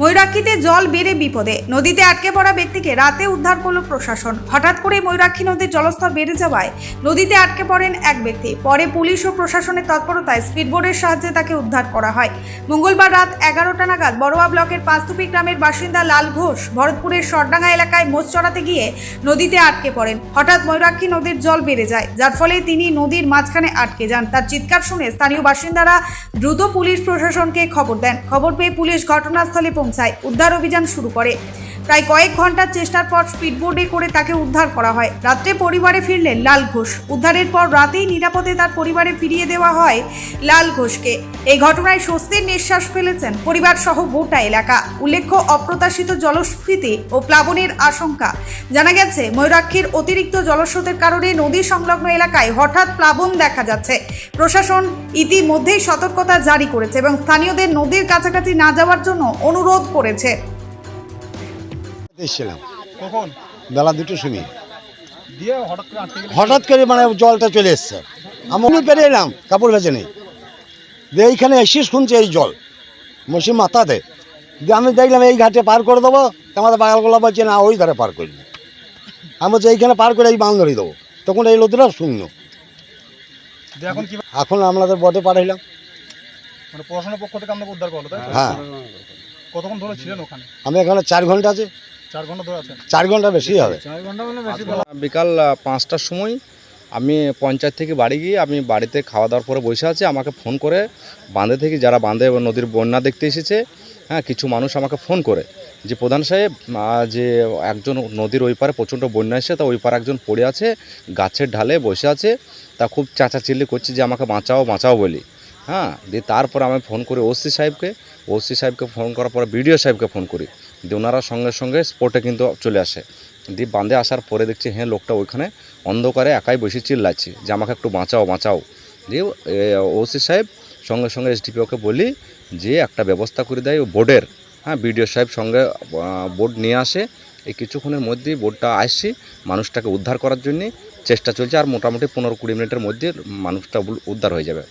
ময়ূরাক্ষীতে জল বেড়ে বিপদে। নদীতে আটকে পড়া ব্যক্তিকে রাতে উদ্ধার করল প্রশাসন। হঠাৎ করে ময়ূরাক্ষী নদীর জলস্তর বেড়ে যাওয়ায় নদীতে আটকে পড়েন এক ব্যক্তি। পরে পুলিশ ও প্রশাসনের তৎপরতায় স্পিডবোটের সাহায্যে তাকে উদ্ধার করা হয়। মঙ্গলবার রাত এগারোটা নাগাদ বড়োয়া ব্লকের পাঁচতুপি গ্রামের বাসিন্দা লাল ঘোষ ভরতপুরের সরডাঙ্গা এলাকায় মোচ চড়াতে গিয়ে নদীতে আটকে পড়েন। হঠাৎ ময়ূরাক্ষী নদীর জল বেড়ে যায়, যার ফলে তিনি নদীর মাঝখানে আটকে যান। তার চিৎকার শুনে স্থানীয় বাসিন্দারা দ্রুত পুলিশ প্রশাসনকে খবর দেন। খবর পেয়ে পুলিশ ঘটনাস্থলে পৌঁছায়। উদ্ধার অভিযান শুরু করে। প্রায় কয়েক ঘণ্টার চেষ্টার পর স্পিডবোটে করে তাকে উদ্ধার করা হয়। রাত্রে পরিবারে ফিরলেন লাল ঘোষ। উদ্ধারের পর রাতেই নিরাপদে তার পরিবারে ফিরিয়ে দেওয়া হয় লাল ঘোষকে। এই ঘটনায় স্বস্তির নিঃশ্বাস ফেলেছেন পরিবার সহ গোটা এলাকা। উল্লেখ্য, অপ্রত্যাশিত জলস্ফীতি ও প্লাবনের আশঙ্কা। জানা গেছে, ময়ূরাক্ষীর অতিরিক্ত জলস্রোতের কারণে নদী সংলগ্ন এলাকায় হঠাৎ প্লাবন দেখা যাচ্ছে। প্রশাসন ইতিমধ্যেই সতর্কতা জারি করেছে এবং স্থানীয়দের নদীর কাছাকাছি না যাওয়ার জন্য অনুরোধ করেছে। এসেছিলাম। কখন? বেলা দুটো সময়। দিয়ে হঠাৎ করে আটকে গেলে? হঠাৎ করে মানে জলটা চলে এসছে। আমি পেরে এলাম কাপড় ভেজে নেই। দিয়ে এইখানে এসে শুনছে এই জল। মসি মাথাতে দিয়ে আমি দেখলাম এই ঘাটে পার করে দেবো। আমাদের বাগালগুলো বলছে না ওই ধারে পার করব আমি বলছি এইখানে পার করে এই বাঁধ ধরিয়ে দেবো। তখন এই লোকটা শূন্য। এখন কি এখন আমাদের বটে পাঠাইলাম। মানে পড়াশোনার পক্ষ থেকে আপনাকে উদ্ধার করল তাই হ্যাঁ। কতক্ষণ ধরে ছিলেন ওখানে? আমি এখানে চার ঘণ্টা আছে। চার ঘণ্টা ধরে আছেন? চার ঘণ্টা বেশি হবে বিকাল পাঁচটার সময় আমি পঞ্চায়েত থেকে বাড়ি গিয়ে আমি বাড়িতে খাওয়া দাওয়ার পরে বসে আছি। আমাকে ফোন করে বাঁধে থেকে যারা বাঁধে নদীর বন্যা দেখতে এসেছে হ্যাঁ কিছু মানুষ আমাকে ফোন করে যে প্রধান সাহেব যে একজন নদীর ওই পারে প্রচণ্ড বন্যা এসে তা ওই পারে একজন পড়ে আছে গাছের ঢালে বসে আছে তা খুব চাচাচিল্লি করছে যে আমাকে বাঁচাও বাঁচাও বলি। হ্যাঁ দিয়ে তারপর আমি ফোন করি ওসি সাহেবকে। ওসি সাহেবকে ফোন করার পরে বিডিও সাহেবকে ফোন করি। দিয়ে ওনারা সঙ্গে সঙ্গে স্পোর্টে কিন্তু চলে আসে। দিয়ে বাঁধে আসার পরে দেখছি হ্যাঁ লোকটা ওইখানে অন্ধকারে একাই বসে চিল্লাচ্ছি যে আমাকে একটু বাঁচাও বাঁচাও। দিয়ে ওসি সাহেব সঙ্গে সঙ্গে এসডিপিওকে বলি যে একটা ব্যবস্থা করে দেয় বোর্ডের। হ্যাঁ বিডিও সাহেব সঙ্গে বোর্ড নিয়ে আসে। এই কিছুক্ষণের মধ্যেই বোটটা আসছে মানুষটাকে উদ্ধার করার জন্যে। চেষ্টা চলছে আর মোটামুটি পনেরো কুড়ি মিনিটের মধ্যে মানুষটা উদ্ধার হয়ে যাবে।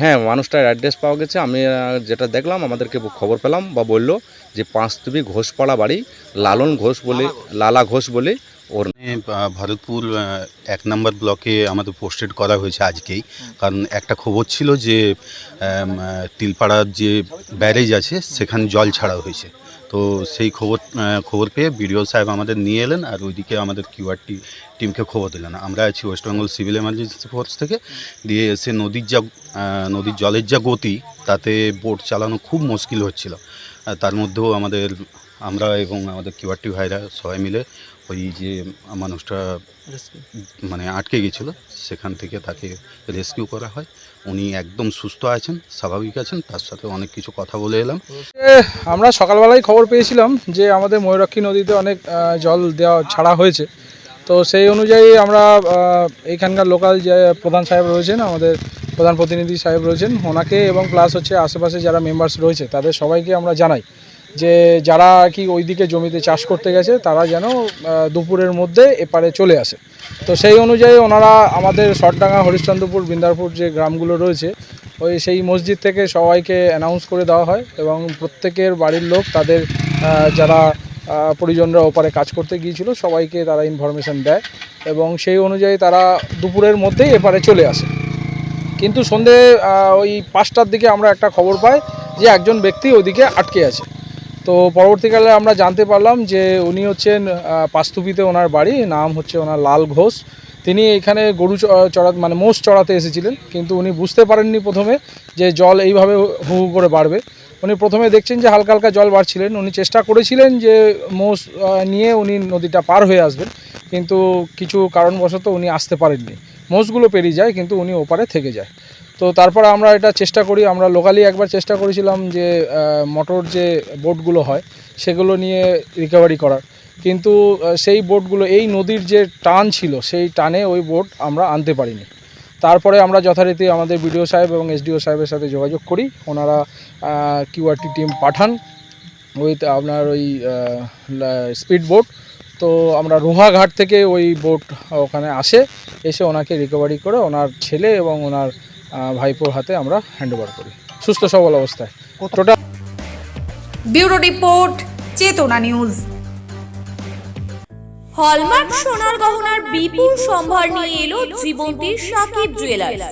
হ্যাঁ মানুষটার অ্যাড্রেস পাওয়া গেছে। আমি যেটা দেখলাম আমাদেরকে খবর পেলাম বা বলল যে পাঁচতুবি ঘোষপাড়া বাড়ি লালন ঘোষ বলে লালা ঘোষ বলে ওর ভরতপুর এক নম্বর ব্লকে আমাদের পোস্টেড করা হয়েছে আজকেই। কারণ একটা খবর ছিল যে তিলপাড়ার যে ব্যারেজ আছে সেখানে জল ছাড়া হয়েছে। তো সেই খবর খবর পেয়ে বিডিও সাহেব আমাদের নিয়ে এলেন আর ওইদিকে আমাদের কিউআরটি টিমকে খবর দিলেন। আমরা আছি West Bengal civil emergency force থেকে। দিয়ে এসে নদীর যা নদীর জলের যা গতি তাতে বোট চালানো খুব মুশকিল হচ্ছিল। তার মধ্যেও আমাদের আমরা এবং আমাদের কিউআরটি ভাইরা সবাই মিলে ওই যে মানুষটা মানে আটকে গেছিল সেখান থেকে তাকে রেস্কিউ করা হয়। উনি একদম সুস্থ আছেন স্বাভাবিক আছেন তার সাথে অনেক কিছু কথা বলে এলাম। আমরা সকালবেলায় খবর পেয়েছিলাম যে আমাদের ময়ূরাক্ষী নদীতে অনেক জল দেওয়া ছাড়া হয়েছে। তো সেই অনুযায়ী আমরা এইখানকার লোকাল যে প্রধান সাহেব রয়েছেন আমাদের প্রধান প্রতিনিধি সাহেব রয়েছেন ওনাকে এবং প্লাস হচ্ছে আশেপাশে যারা মেম্বার্স রয়েছে তাদের সবাইকে আমরা জানাই। যে যারা কি ওইদিকে জমিতে চাষ করতে গেছে, তারা যেন দুপুরের মধ্যে এপারে চলে আসে। তো সেই অনুযায়ী ওনারা আমাদের সরডাঙ্গা হরিশ্চন্দ্রপুর, বৃন্দারপুর যে গ্রামগুলো রয়েছে, ওই সেই মসজিদ থেকে সবাইকে অ্যানাউন্স করে দেওয়া হয় এবং প্রত্যেকের বাড়ির লোক, তাদের যারা পরিজনরা ওপারে কাজ করতে গিয়েছিল, সবাইকে তারা ইনফরমেশন দেয় এবং সেই অনুযায়ী তারা দুপুরের মধ্যেই এপারে চলে আসে। কিন্তু সন্ধে ওই পাঁচটার দিকে আমরা একটা খবর পাই যে একজন ব্যক্তি ওইদিকে আটকে আছে। তো পরবর্তীকালে আমরা জানতে পারলাম যে উনি হচ্ছেন পাস্তুপিতে ওনার বাড়ি, নাম হচ্ছে ওনার লাল ঘোষ। তিনি এখানে গরু চড়া মানে মোষ চড়াতে এসেছিলেন, কিন্তু উনি বুঝতে পারেননি প্রথমে যে জল এইভাবে হু করে বাড়বে। উনি প্রথমে দেখছেন যে হালকা হালকা জল বাড়ছিলেন। উনি চেষ্টা করেছিলেন যে মোষ নিয়ে উনি নদীটা পার হয়ে আসবেন, কিন্তু কিছু কারণবশত উনি আসতে পারেননি। মোষগুলো পেরিয়ে যায়, কিন্তু উনি ওপারে থেকে যায়। তো তারপর আমরা এটা চেষ্টা করি, আমরা লোকালি একবার চেষ্টা করেছিলাম যে মোটর যে বোটগুলো হয়, সেগুলো নিয়ে রিকভারি করার। কিন্তু সেই বোটগুলো এই নদীর যে টান ছিল, সেই টানে ওই বোট আমরা আনতে পারিনি। তারপরে আমরা যথারীতি আমাদের বিডিও সাহেব এবং এসডিও সাহেবের সাথে যোগাযোগ করি। ওনারা কিউআরটি টিম পাঠান ওই আপনার ওই স্পিড বোট তো আমরা রোহাঘাট থেকে ওই বোট ওখানে আসে, এসে ওনাকে রিকভারি করে ওনার ছেলে এবং ওনার ভাইপোর হাতে আমরা হ্যান্ড ওভার করি। সুস্থ সবল অবস্থায়। Total bureau report Chetana news. Hallmark সোনার গহনার বিপুল সম্ভার নিয়ে এলো জীবন্তীর সাকিব জুয়েলার্স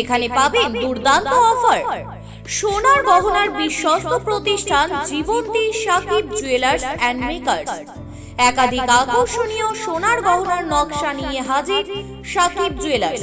এখানে পাবেন দুর্দান্ত অফার সোনার গহনার বিশ্বস্ত প্রতিষ্ঠান Jibanti Sakib jewellers and makers একাধিক আকর্ষণীয় সোনার গহনার নকশা নিয়ে হাজির সাকিব জুয়েলার্স